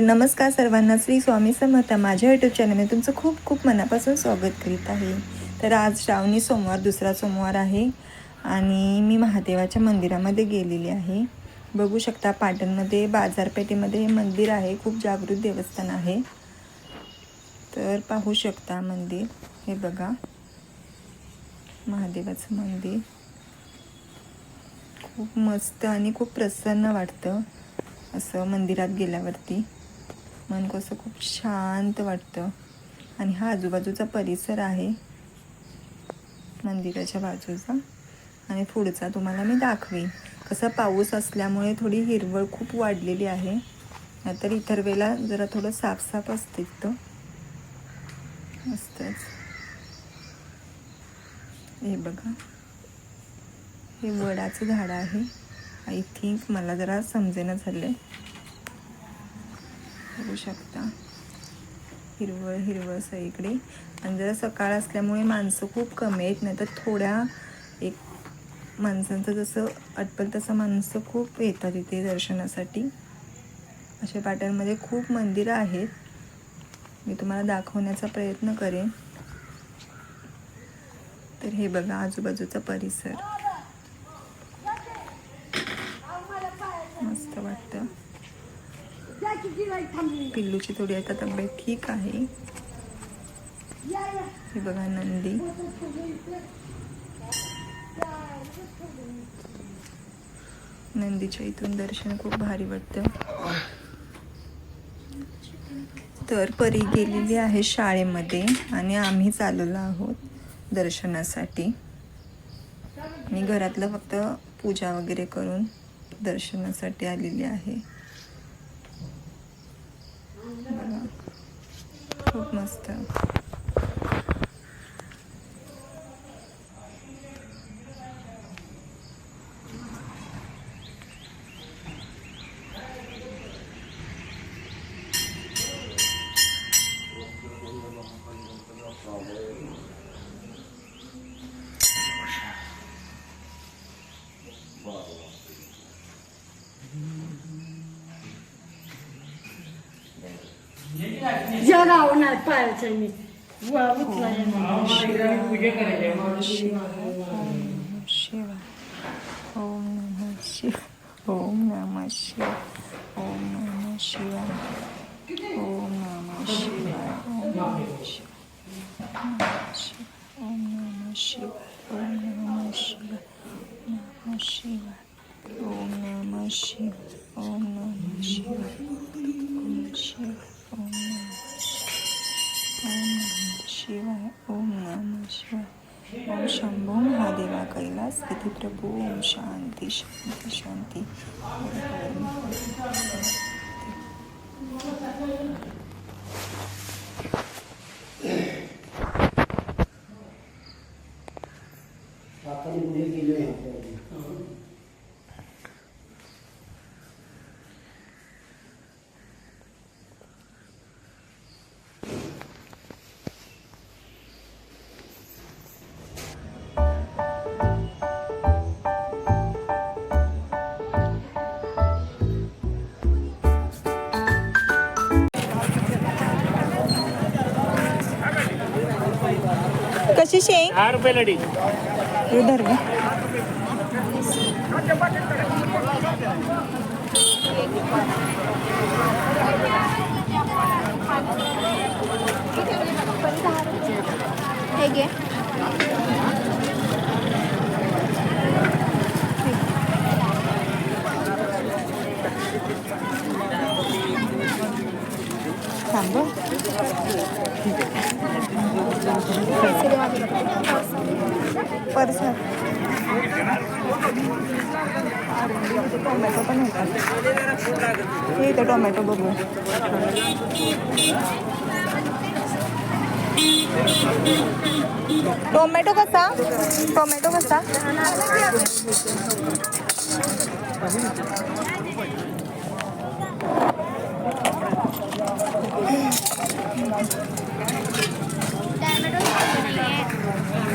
नमस्कार सर्वांना. श्री स्वामी समर्थ माझ्या यूट्यूब चॅनलमध्ये तुमचं खूप खूप मनापासून स्वागत करीत आहे. तर आज श्रावणी सोमवार दुसरा सोमवार आहे आणि मी महादेवाच्या मंदिरामध्ये गेलेली आहे. बघू शकता पाटणमध्ये बाजारपेठेमध्ये हे मंदिर आहे. खूप जागृत देवस्थान आहे. तर पाहू शकता मंदिर. हे बघा. महादेवाचं मंदिर. खूप मस्त आणि खूप प्रसन्न वाटतं असं मंदिरात गेल्यावरती. मन कसं खूप शांत वाटतं. आणि हा आजूबाजूचा परिसर आहे. मंदिराच्या बाजूचा. आणि पुढचा तुम्हाला मी दाखवेन. कसं पाऊस असल्यामुळे थोडी हिरवळ खूप वाढलेली आहे. नाहीतर इतर वेळेला जरा थोडं साफसाफ असते तर मस्तच. हे बघा. हे वडाचं झाड आहे. आय थिंक मला जरा समजेना झालं आहे बघू शकता. हिरवळ हिरवळ सगळीकडे. आणि जरा सकाळ असल्यामुळे माणसं खूप कमी आहेत नाही तर थोड्या एक माणसांचं जसं अटपल तसं माणसं खूप येतात इथे दर्शनासाठी. अशा पाटणमध्ये खूप मंदिरं आहेत. मी तुम्हाला दाखवण्याचा प्रयत्न करेन. तर हे बघा आजूबाजूचा परिसर मस्त वाटतं पिल्लूची थोडी आता तब्येत ठीक आहे. हे बघा नंदी. नंदीच्या इथून दर्शन खूप भारी वाटतं. तर परी गेलेली आहे शाळेमध्ये आणि आम्ही चाललेलो आहोत दर्शनासाठी. मी घरातलं फक्त पूजा वगैरे करून दर्शनासाठी आलेली आहे बघा. खूप मस्त जगा उन्हात पायाचं मी वा उचला शिवाय ओम नमः शिव ओम नमः शिव ओम नमः शिवाय ओम नमः शिवाय ओम नमः शिव ओम नमः शिव ओम नमः शिव नमः शिव ओम नमः शिव तिथे प्रभू ओम शांती कशी शेंग. दहा रुपये लडी. उधर घे. हे घे थांब पर्स टोमॅटो पण होता हे इथं कसा टोमॅटो कसा.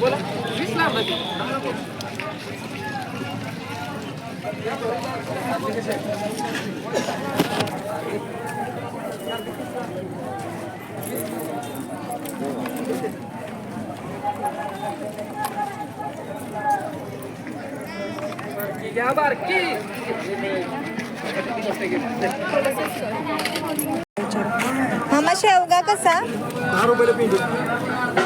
वांगी वांगी मामा शेवगा कसा? दहा रुपयाला पिंडी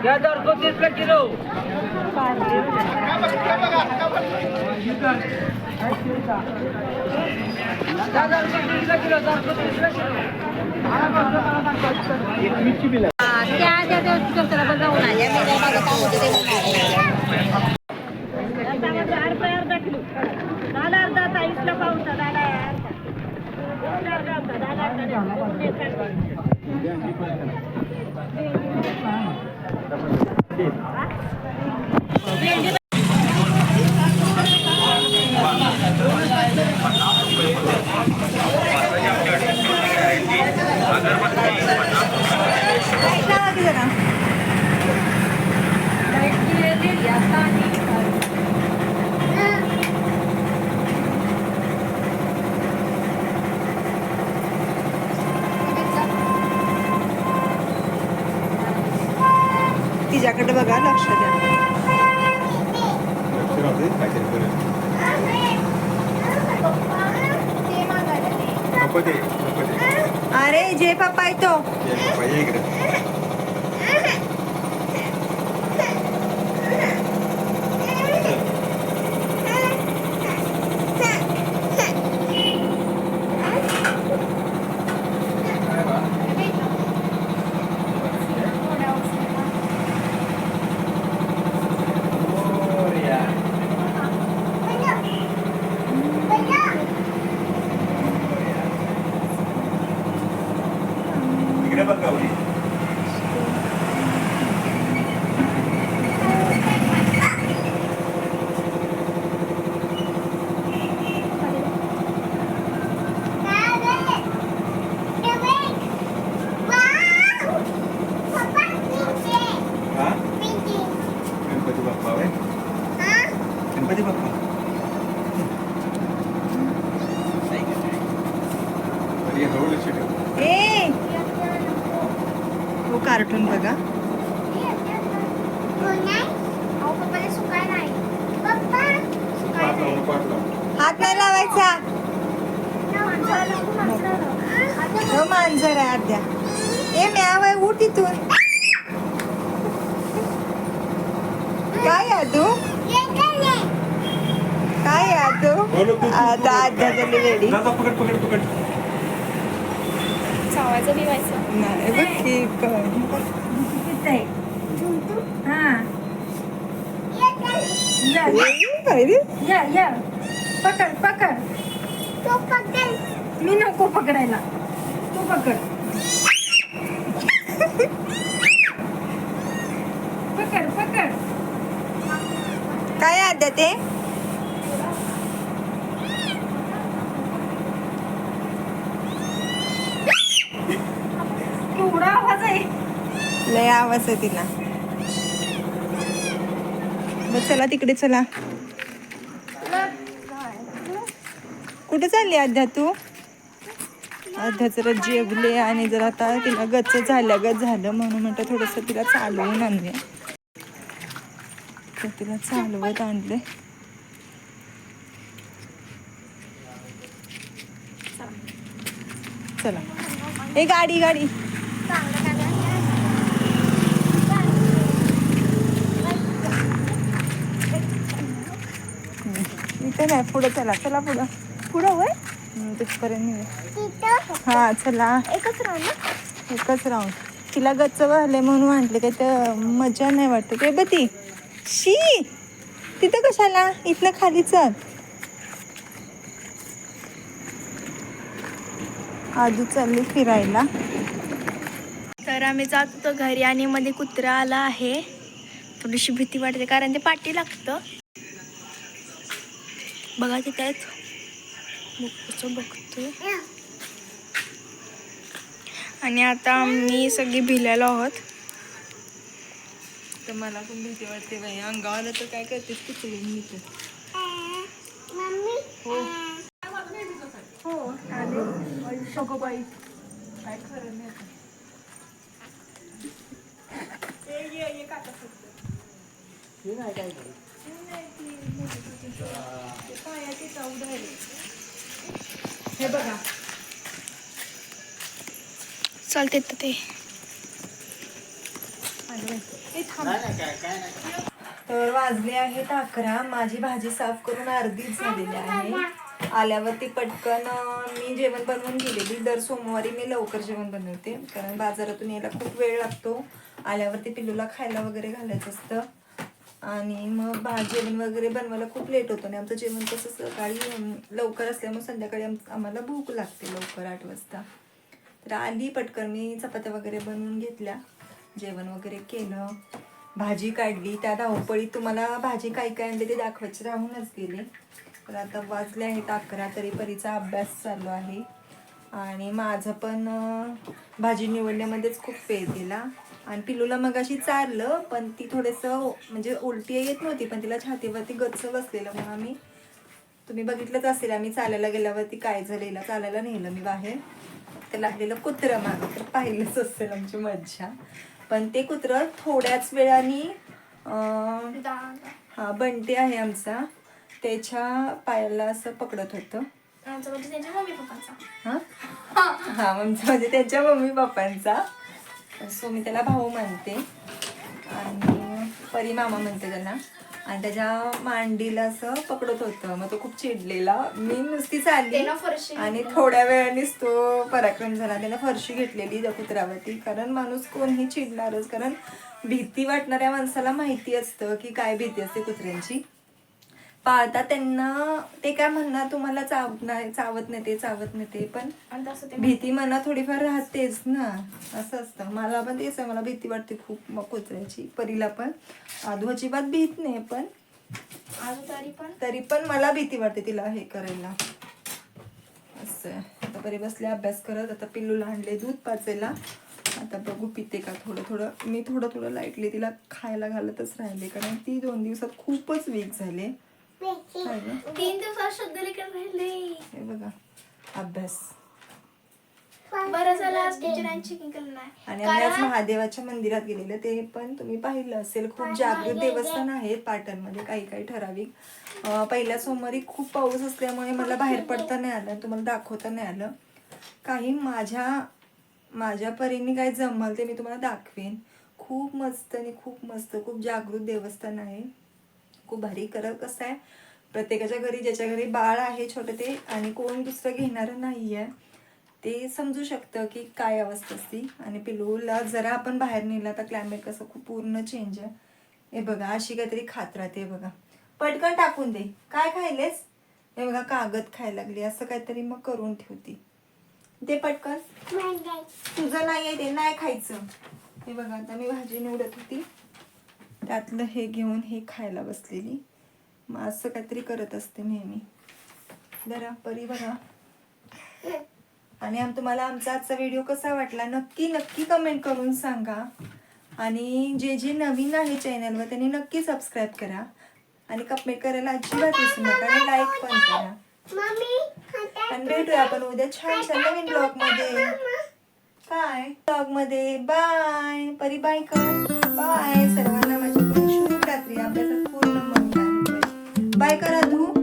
ही. ही बघ मऊ आहे मग चॉईस माझी कशी आहे दहा रुपये सुट्टे द्यायचं नाही हो मामा आता दहाच तर द्यायचे तोडली त्याला काय नाही चार शेगा घेतल्या तर लगेच लावा तिच्याकडे बघा लक्ष द्या अरे जे पप्पा आहे मांजर आहे अर्ध्या ए म्याव आहे उठ इथून. काय आहे तू काय तू आता आद्या झाली रेडी पकड पकड पकड. चावायचं बिवायचं नाही बघ की काय रे? या या. पकड पकड. मी नको पकडायला. तू पकड. पकड पकड. काय आहे आद्या ते? केवढा आवाज आहे. लय आवाज आहे तिला. बस चला तिकडे चला. कुठे चालली अध्या तू? अध्या जरा जेवले आणि जर आता तिला गच्च झालं गच झालं म्हणून म्हटलं थोडंसं तिला चालवून आणले तर तिला चालवत आणले. चला. ए गाडी गाडी. इथे नाही पुढं चला चला पुढं. पुढं वय तिथपर्यंत. हा चला. एकच राहून एकच राऊंड तिला गच्च वाहले म्हणून म्हटले काय तर मजा नाही वाटत. ते बती. शी! तिथं कशाला? इथनं खाली चल. आजू चालली फिरायला. तर आम्ही जात होतो घरी आणि मध्ये कुत्रा आला आहे. थोडीशी भीती वाटते कारण ते पाठी लागतं. बघा तिथे कसं बघतो आणि आता आम्ही सगळी भिलेलो आहोत. तर मला पण भीती वाटते बाई. अंगावर तर काय करतेस कुठे मी तर. हो. आले. शोको बाई काय खरं नाही आता. ए, ये, ये काका फक्त. ते पायाची चौदा आहे. हे बघा. चालते तर ते. तर वाजले आहेत अकरा. माझी भाजी साफ करून अर्धीच झालेली आहे. आल्यावरती पटकन मी जेवण बनवून गेलेली. दर सोमवारी मी लवकर जेवण बनवते. कारण बाजारातून यायला खूप वेळ लागतो. आल्यावरती पिल्लूला खायला वगैरे घालायचं असतं. आणि मग भात जेवण वगैरे बनवायला खूप लेट होतं आणि आमचं जेवण कसं सकाळी लवकर असल्यामुळे संध्याकाळी आम- आम्हाला भूक लागते लवकर आठ वाजता. तर आली पटकन मी चपात्या वगैरे बनवून घेतल्या जेवण वगैरे केलं भाजी काढली त्या धावपळीत तुम्हाला भाजी काय काय आणली ते दाखवायचे राहूनच गेले. तर आता वाजले आहेत अकरा तरी परीचा अभ्यास चालू आहे. आणि माझं पण भाजी निवडण्यामध्येच खूप वेळ दिला आणि पिलूला मग अशी चारलं पण ती थोडंसं म्हणजे उलटी येत नव्हती पण तिला छातीवरती गच्च बसलेलं. म्हणून आम्ही तुम्ही बघितलंच असेल आम्ही चालायला गेल्यावरती काय झालेलं चालायला नेलं मी बाहेर. तर लागलेलं कुत्रं मागं. तर पाहिलंच असेल आमची मज्जा. पण ते कुत्रं थोड्याच वेळाने हा बंटी आहे आमचा. त्याच्या पायाला असं पकडत होतं. म्हणजे त्यांच्या मम्मी पप्पांचा. हा? हा. म्हणजे त्यांच्या मम्मी पप्पांचा. सो मी त्याला भाऊ म्हणते. आणि परी मामा म्हणते त्याला आणि त्याच्या मांडीला असं पकडत होतं. मग तो खूप चिडलेला. मी नुसती चालली त्यानं आणि थोड्या वेळानेच तो पराक्रम झाला. त्यानं फरशी घेतलेली त्या कुत्र्यावरती. कारण माणूस कोणही चिडणारच. कारण भीती वाटणाऱ्या माणसाला माहिती असतं की काय भीती असते कुत्र्यांची. पाळता त्यांना ते काय म्हणणार तुम्हाला चावत नाही चावत नाही ते चावत नाही ते पण आणि तसं ते भीती मनात थोडीफार राहतेच ना असं असतं. मला पण तेच आहे मला भीती वाटते खूप मग कुत्र्याची परीला पण. आधू अजिबात भीत नाही पण अजून तरी पण? तरी पण मला भीती वाटते तिला हे करायला. असं. आता परी बसले अभ्यास करत आता पिल्लूला आणले दूध पाचायला आता बघू पिते का थोडं थोडं. मी थोडं थोडं लाईटली तिला खायला घालतच राहिले कारण ती दोन दिवसात खूपच वीक झाले. काय गं? तीन दिवसात शुद्ध लेकर राहिले हे बघा अभ्यास. बरं झालं आज टीचरांची आणि आम्ही आज महादेवाच्या मंदिरात गेलेलो ते पण तुम्ही पाहिलं असेल खूप जागृत देवस्थान आहे पाटणमध्ये काही काही ठराविक. अं, पहिल्या सोमवारी खूप पाऊस असल्यामुळे मला बाहेर पडता नाही आलं तुम्हाला दाखवता नाही आलं. काही माझ्या माझ्या परीने काय जमल ते मी तुम्हाला दाखवेन. खूप मस्त आणि खूप मस्त खूप जागृत देवस्थान आहे. खूप भारी कर कसं आहे. प्रत्येकाच्या घरी ज्याच्या घरी बाळ आहे छोटं ते आणि कोण दुसरं घेणारं नाही आहे ते समजू शकतं की काय अवस्था असती. आणि पिलूला जरा आपण बाहेर नेला तर क्लायमेट कसं खूप पूर्ण चेंज आहे. हे बघा अशी काहीतरी खात राहते बघा. पटकन टाकून दे. काय खायलेस? हे बघा कागद खायला लागली. असं काहीतरी मग करून ठेवती ते. पटकन. तुझं नाही आहे ते नाही खायचं. हे बघा आता मी भाजी निवडत होती. त्यातलं हे घेऊन हे खायला बसलेली. मग असं काहीतरी करत असते नेहमी. जरा परी बघा. आणि आम तुम्हाला आमचा आजचा व्हिडिओ कसा वाटला नक्की नक्की कमेंट करून सांगा. आणि जे जे नवीन आहे चॅनलवर त्यांनी नक्की सबस्क्राईब करा. आणि कमेंट करायला अजिबात विसरू नका आणि लाईक पण करा. आणि भेटूया आपण उद्या छान छान नवीन ब्लॉगमध्ये. काय ब्लॉगमध्ये. बाय परी बाय कर. बाय बाय करा तू.